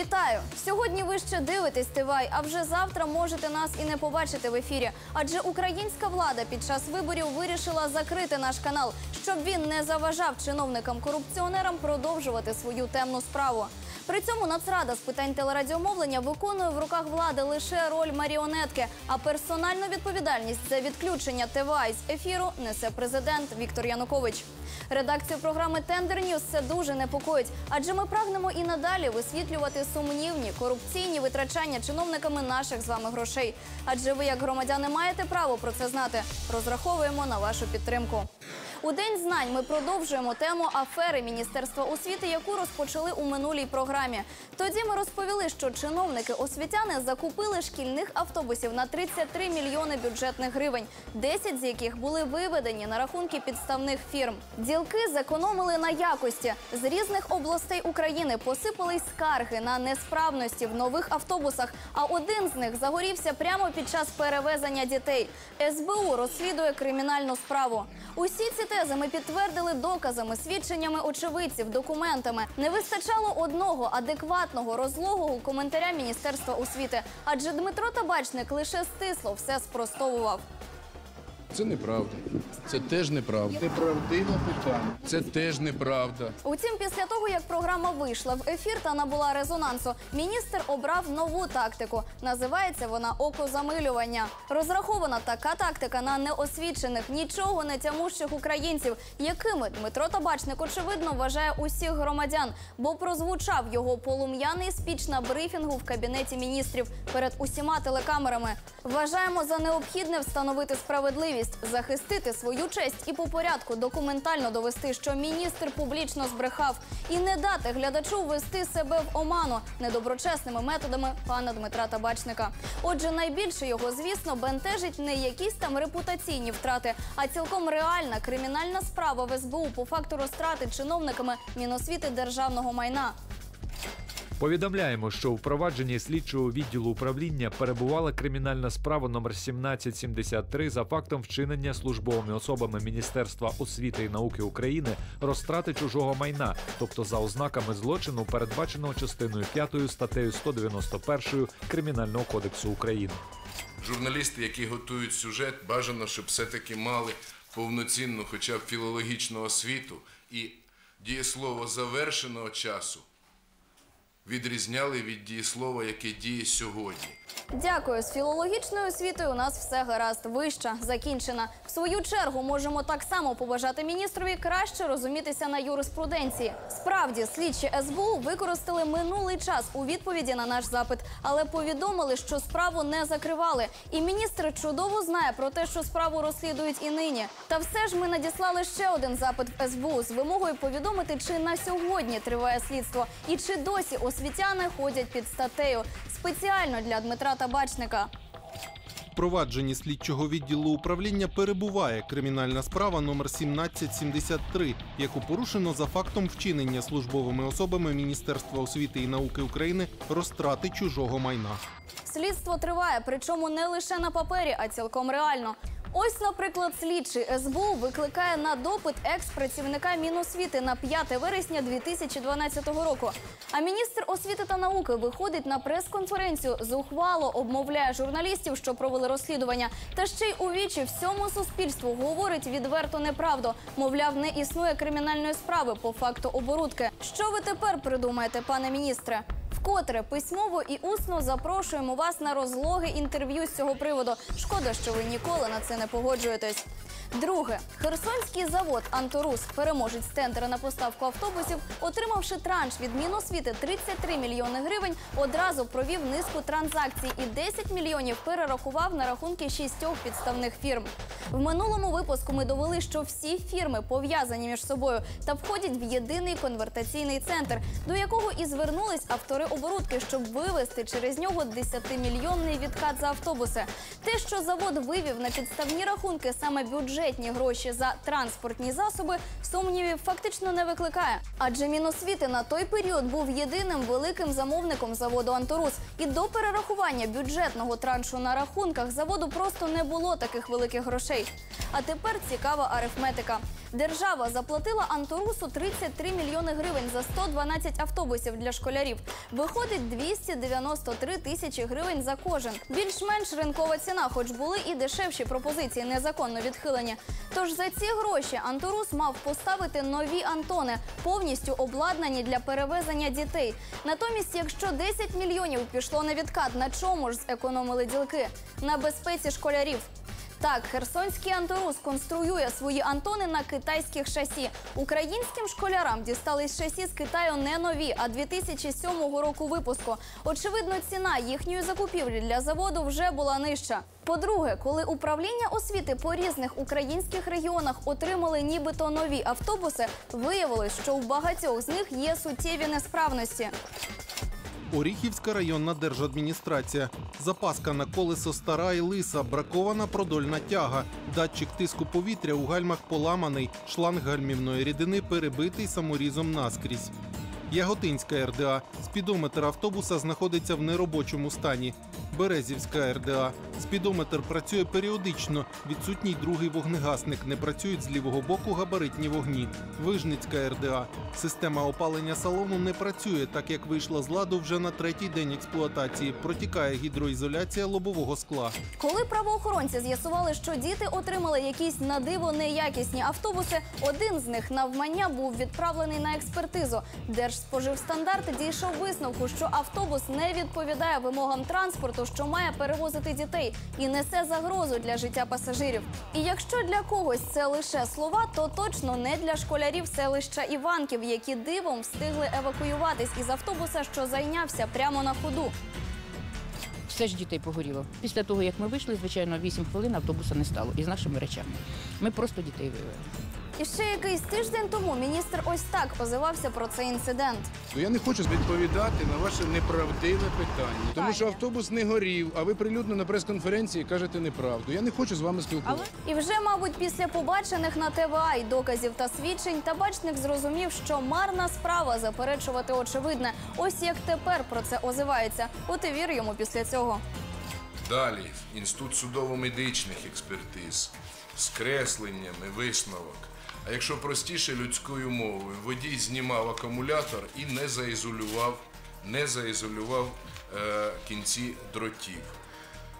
Вітаю! Сьогодні ви ще дивитесь Тивай, а вже завтра можете нас і не побачити в ефірі. Адже українська влада під час виборів вирішила закрити наш канал, щоб він не заважав чиновникам-корупціонерам продовжувати свою темну справу. При цьому Нацрада з питань телерадіомовлення виконує в руках влади лише роль маріонетки, а персональну відповідальність за відключення ТВА з ефіру несе президент Віктор Янукович. Редакцію програми Тендер Ньюс це дуже непокоїть, адже ми прагнемо і надалі висвітлювати сумнівні корупційні витрачання чиновниками наших з вами грошей. Адже ви, як громадяни, маєте право про це знати. Розраховуємо на вашу підтримку. У день знань ми продовжуємо тему афери Міністерства освіти, яку розпочали у минулій програмі. Тоді ми розповіли, що чиновники освітяни закупили шкільних автобусів на 33 мільйони бюджетних гривень, 10 з яких були виведені на рахунки підставних фірм. Ділки зекономили на якості. З різних областей України посипались скарги на несправності в нових автобусах. А один з них загорівся прямо під час перевезення дітей. СБУ розслідує кримінальну справу. Усі ці тези ми підтвердили доказами, свідченнями очевидців, документами. Не вистачало одного адекватного розлогого коментаря Міністерства освіти, адже Дмитро Табачник лише стисло все спростовував. Це неправда. Це теж неправда. Неправдиве питання. Це теж неправда. Утім, після того як програма вийшла в ефір та набула резонансу, міністр обрав нову тактику. Називається вона окозамилювання. Розрахована така тактика на неосвічених, нічого не тямущих українців, якими Дмитро Табачник очевидно вважає усіх громадян, бо прозвучав його полум'яний спіч на брифінгу в кабінеті міністрів перед усіма телекамерами. Вважаємо за необхідне встановити справедливість, захистити свою честь і по порядку документально довести, що міністр публічно збрехав, і не дати глядачу ввести себе в оману недоброчесними методами пана Дмитра Табачника. Отже, найбільше його, звісно, бентежить не якісь там репутаційні втрати, а цілком реальна кримінальна справа в СБУ по факту розтрати чиновниками Міносвіти державного майна. Повідомляємо, що у впровадженні слідчого відділу управління перебувала кримінальна справа номер 1773 за фактом вчинення службовими особами Міністерства освіти і науки України розтрати чужого майна, тобто за ознаками злочину, передбаченого частиною 5 статтею 191 Кримінального кодексу України. Журналісти, які готують сюжет, бажано, щоб все-таки мали повноцінну, хоча б філологічну освіту і дієслово завершеного часу відрізняли від дієслова, яке діє сьогодні. Дякую. З філологічною освітою у нас все гаразд. Вища закінчена. В свою чергу можемо так само побажати міністрові краще розумітися на юриспруденції. Справді, слідчі СБУ використали минулий час у відповіді на наш запит, але повідомили, що справу не закривали. І міністр чудово знає про те, що справу розслідують і нині. Та все ж ми надіслали ще один запит в СБУ з вимогою повідомити, чи на сьогодні триває слідство і чи досі освітяни ходять під статтею спеціально для Дмитра Табачника. В провадженні слідчого відділу управління перебуває кримінальна справа номер 1773, яку порушено за фактом вчинення службовими особами Міністерства освіти і науки України розтрати чужого майна. Слідство триває, причому не лише на папері, а цілком реально. Ось, наприклад, слідчий СБУ викликає на допит екс-працівника Міносвіти на 5 вересня 2012 року. А міністр освіти та науки виходить на прес-конференцію, зухвало обмовляє журналістів, що провели розслідування, та ще й у вічі всьому суспільству говорить відверто неправду. Мовляв, не існує кримінальної справи по факту оборудки. Що ви тепер придумаєте, пане міністре? Вкотре письмово і усно запрошуємо вас на розлоги інтерв'ю з цього приводу. Шкода, що ви ніколи на це не погоджуєтесь. Друге, Херсонський завод Анторус, переможець тендера на поставку автобусів, отримавши транш від Міносвіти 33 мільйони гривень, одразу провів низку транзакцій і 10 мільйонів перерахував на рахунки шістьох підставних фірм. В минулому випуску ми довели, що всі фірми пов'язані між собою та входять в єдиний конвертаційний центр, до якого і звернулись автори оборудки, щоб вивести через нього 10-мільйонний відкат за автобуси. Те, що завод вивів на підставні рахунки саме бюджетні гроші за транспортні засоби, сумнівів фактично не викликає. Адже Міносвіти на той період був єдиним великим замовником заводу Антурус. І до перерахування бюджетного траншу на рахунках заводу просто не було таких великих грошей. А тепер цікава арифметика. Держава заплатила Антурусу 33 мільйони гривень за 112 автобусів для школярів. Виходить 293 тисячі гривень за кожен. Більш-менш ринкова ціна, хоч були і дешевші пропозиції незаконно відхилені. Тож за ці гроші Антурус мав поставити нові Антони, повністю обладнані для перевезення дітей. Натомість, якщо 10 мільйонів пішло на відкат, на чому ж зекономили ділки? На безпеці школярів. Так, херсонський антурус конструює свої Антони на китайських шасі. Українським школярам дістались шасі з Китаю не нові, а 2007 року випуску. Очевидно, ціна їхньої закупівлі для заводу вже була нижча. По-друге, коли управління освіти по різних українських регіонах отримали нібито нові автобуси, виявилось, що у багатьох з них є суттєві несправності. Оріхівська районна держадміністрація. Запаска на колесо стара і лиса, бракована продольна тяга. Датчик тиску повітря у гальмах поламаний, шланг гальмівної рідини перебитий саморізом наскрізь. Яготинська РДА. Спідометр автобуса знаходиться в неробочому стані. Березівська РДА. Спідометр працює періодично. Відсутній другий вогнегасник. Не працюють з лівого боку габаритні вогні. Вижницька РДА. Система опалення салону не працює, так як вийшла з ладу вже на третій день експлуатації. Протікає гідроізоляція лобового скла. Коли правоохоронці з'ясували, що діти отримали якісь на диво неякісні автобуси, один з них навмання був відправлений на експертизу. Держспоживстандарт дійшов висновку, що автобус не відповідає вимогам транспорту, що має перевозити дітей, і несе загрозу для життя пасажирів. І якщо для когось це лише слова, то точно не для школярів селища Іванків, які дивом встигли евакуюватись із автобуса, що зайнявся прямо на ходу. Все ж дітей погоріло. Після того, як ми вийшли, звичайно, 8 хвилин автобуса не стало із нашими речами. Ми просто дітей вивели. І ще якийсь тиждень тому міністр ось так позивався про цей інцидент. Я не хочу відповідати на ваше неправдиве питання, тому що автобус не горів, а ви прилюдно на прес-конференції кажете неправду. Я не хочу з вами спілкуватися. І вже, мабуть, після побачених на ТВА й доказів та свідчень, табачник зрозумів, що марна справа заперечувати очевидне. Ось як тепер про це озивається. От і вір йому після цього. Далі інститут судово-медичних експертиз з кресленнями, висновок. А якщо простіше людською мовою, водій знімав акумулятор і не заізолював, не заізолював е, кінці дротів.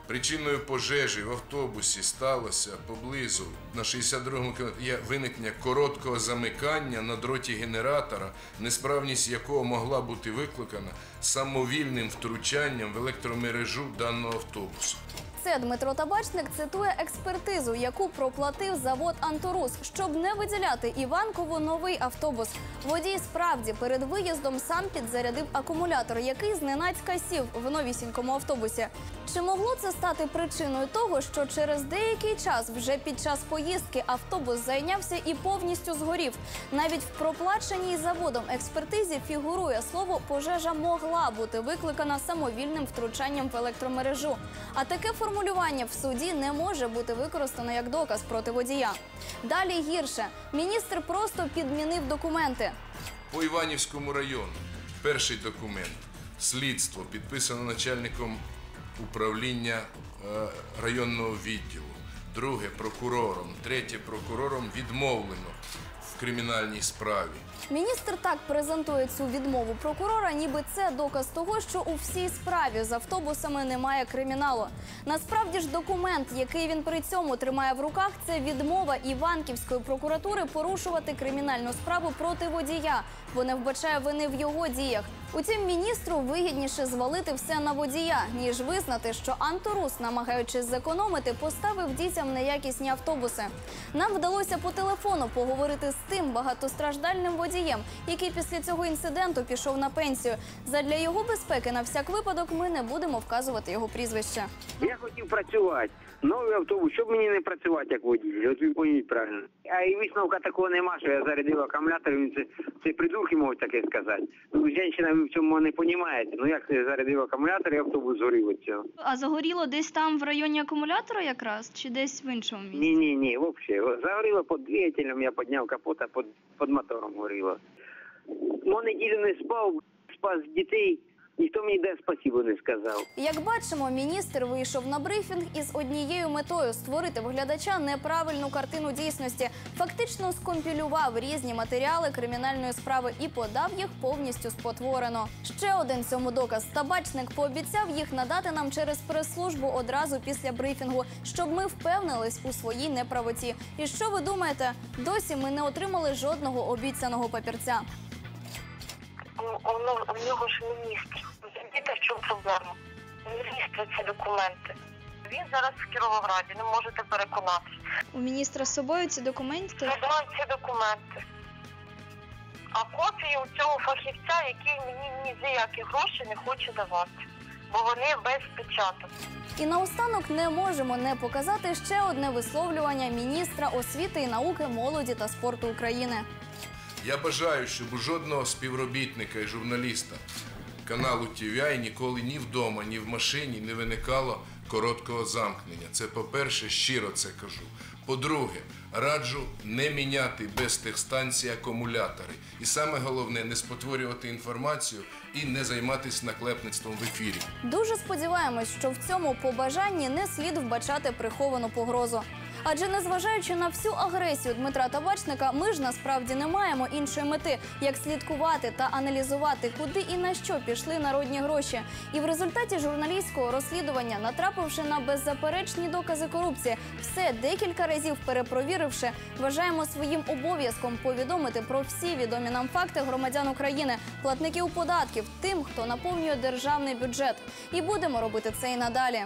Причиною пожежі в автобусі сталося поблизу на 62-му кілометрі є виникнення короткого замикання на дроті генератора, несправність якого могла бути викликана самовільним втручанням в електромережу даного автобусу. Це Дмитро Табачник цитує експертизу, яку проплатив завод Антурус, щоб не виділяти Іванкову новий автобус. Водій справді перед виїздом сам підзарядив акумулятор, який зненацька сів в новісінькому автобусі. Чи могло це стати причиною того, що через деякий час, вже під час поїздки, автобус зайнявся і повністю згорів? Навіть в проплаченій заводом експертизі фігурує слово пожежа могла бути викликана самовільним втручанням в електромережу. А таке формулювання в суді не може бути використано як доказ проти водія. Далі гірше. Міністр просто підмінив документи. По Іванівському району. Перший документ. Слідство підписано начальником управління е, районного відділу, друге прокурором, третє прокурором відмовлено кримінальній справі. Міністр так презентує цю відмову прокурора, ніби це доказ того, що у всій справі з автобусами немає криміналу. Насправді ж документ, який він при цьому тримає в руках, це відмова Іванківської прокуратури порушувати кримінальну справу проти водія, бо не вбачає вини в його діях. Утім, міністру вигідніше звалити все на водія, ніж визнати, що Антурус, намагаючись зекономити, поставив дітям неякісні автобуси. Нам вдалося по телефону поговорити з тим багатостраждальним водієм, який після цього інциденту пішов на пенсію. Задля його безпеки на всяк випадок ми не будемо вказувати його прізвище. Я хотів працювати. Новий автобус, щоб мені не працювати як водій. От ви пойміть правильно. А і висновка такого нема, що я зарядив акумулятор, він це, це придурки можуть таке сказати. Ну, жінка ви в цьому не розумієте. Ну як ти зарядив акумулятор, і автобус згорів від цього. А загоріло десь там в районі акумулятора якраз, чи десь в іншому місці? Ні, ні, ні, взагалі. Загоріло під двигателем, я підняв капот, а під, під мотором горіло. Ну, неділю не спав, спас дітей, ніхто мені де спасибо не сказав. Як бачимо, міністр вийшов на брифінг із однією метою створити в глядача неправильну картину дійсності. Фактично скомпілював різні матеріали кримінальної справи і подав їх повністю спотворено. Ще один цьому доказ. Табачник пообіцяв їх надати нам через прес-службу одразу після брифінгу, щоб ми впевнились у своїй неправоті. І що ви думаєте? Досі ми не отримали жодного обіцяного папірця. У, у нього ж міністр. Розумієте, в чому проблема? У міністра ці документи. Він зараз в Кіровограді, не можете переконатися. У міністра з собою ці документи. Віддав ці документи. А копії у цього фахівця, який мені ні за які гроші не хоче давати. Бо вони без печаток. І наостанок не можемо не показати ще одне висловлювання міністра освіти і науки, молоді та спорту України. Я бажаю, щоб у жодного співробітника і журналіста каналу TVI ніколи ні вдома, ні в машині не виникало короткого замкнення. Це по-перше, щиро це кажу. По-друге, раджу не міняти без техстанції акумулятори. І саме головне не спотворювати інформацію і не займатися наклепництвом в ефірі. Дуже сподіваємось, що в цьому побажанні не слід вбачати приховану погрозу. Адже незважаючи на всю агресію Дмитра Табачника, ми ж насправді не маємо іншої мети, як слідкувати та аналізувати, куди і на що пішли народні гроші. І в результаті журналістського розслідування, натрапивши на беззаперечні докази корупції, все декілька разів перепровіривши, вважаємо своїм обов'язком повідомити про всі відомі нам факти громадян України, платників податків, тим, хто наповнює державний бюджет. І будемо робити це і надалі.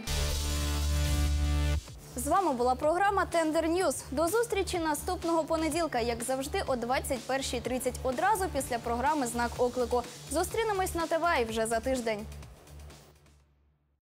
З вами була програма Тендер Ньюз. До зустрічі наступного понеділка, як завжди, о 21.30, одразу після програми Знак оклику. Зустрінемось на ТВ вже за тиждень.